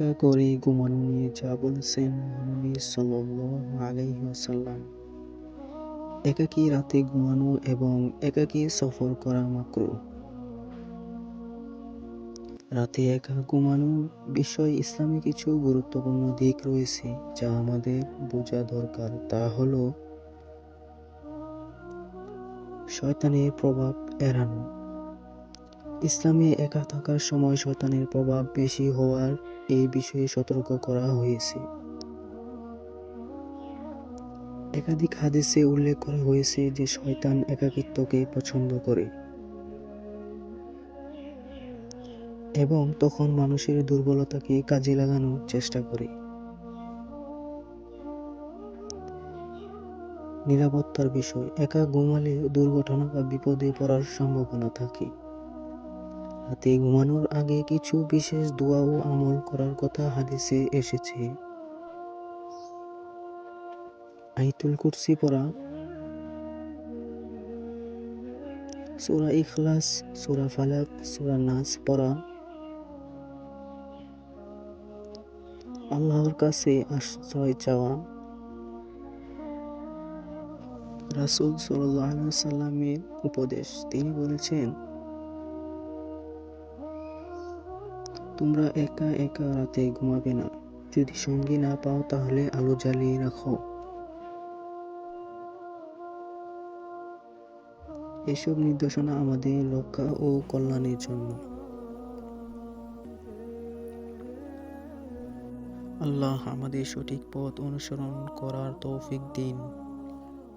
একা করে ঘুমানো নিয়ে, যা বলেছেন নবী সাল্লাল্লাহু আলাইহি ওয়াসাল্লাম। একাকী রাতে ঘুমানো এবং একাকী সফর করা মাকরুহ রাতে একা ঘুমানোর বিষয়ে ইসলামে কিছু গুরুত্বপূর্ণ দিক রয়েছে যা আমাদের বোঝা দরকার। তা হলো, শয়তানের প্রভাব এড়ানো। ইসলামে একা থাকার সময় শয়তানের প্রভাব বেশি হওয়ার এই বিষয়ে সতর্ক করা হয়েছে। একাধিক হাদিসে উল্লেখ করা হয়েছে যে শয়তান একাকিত্বকে পছন্দ করে। এবং তখন মানুষের দুর্বলতাকে কাজে লাগানোর চেষ্টা করে। নিরাপত্তার বিষয়, একা ঘুমালে দুর্ঘটনা বা বিপদে পড়ার সম্ভাবনা থাকে। রাতে ঘুমানোর আগে কিছু বিশেষ দোয়া ও আমল করার কথা হাদিসে এসেছে। আইতুল কুরসি পড়া। সুরা ইখলাস, সুরা ফালাক, সূরা নাস পড়া। আল্লাহর কাছে আশ্রয় চাওয়া। রাসূল সাল্লামের উপদেশ তিনি বলেছেন তোমরা একা একা রাতে ঘুমাবে না। যদি সঙ্গী না পাও তাহলে আলো জ্বালিয়ে রাখো। এসব নির্দেশনা আমাদের রক্ষা ও কল্যাণের জন্য। আল্লাহ আমাদের সঠিক পথ অনুসরণ করার তৌফিক দিন।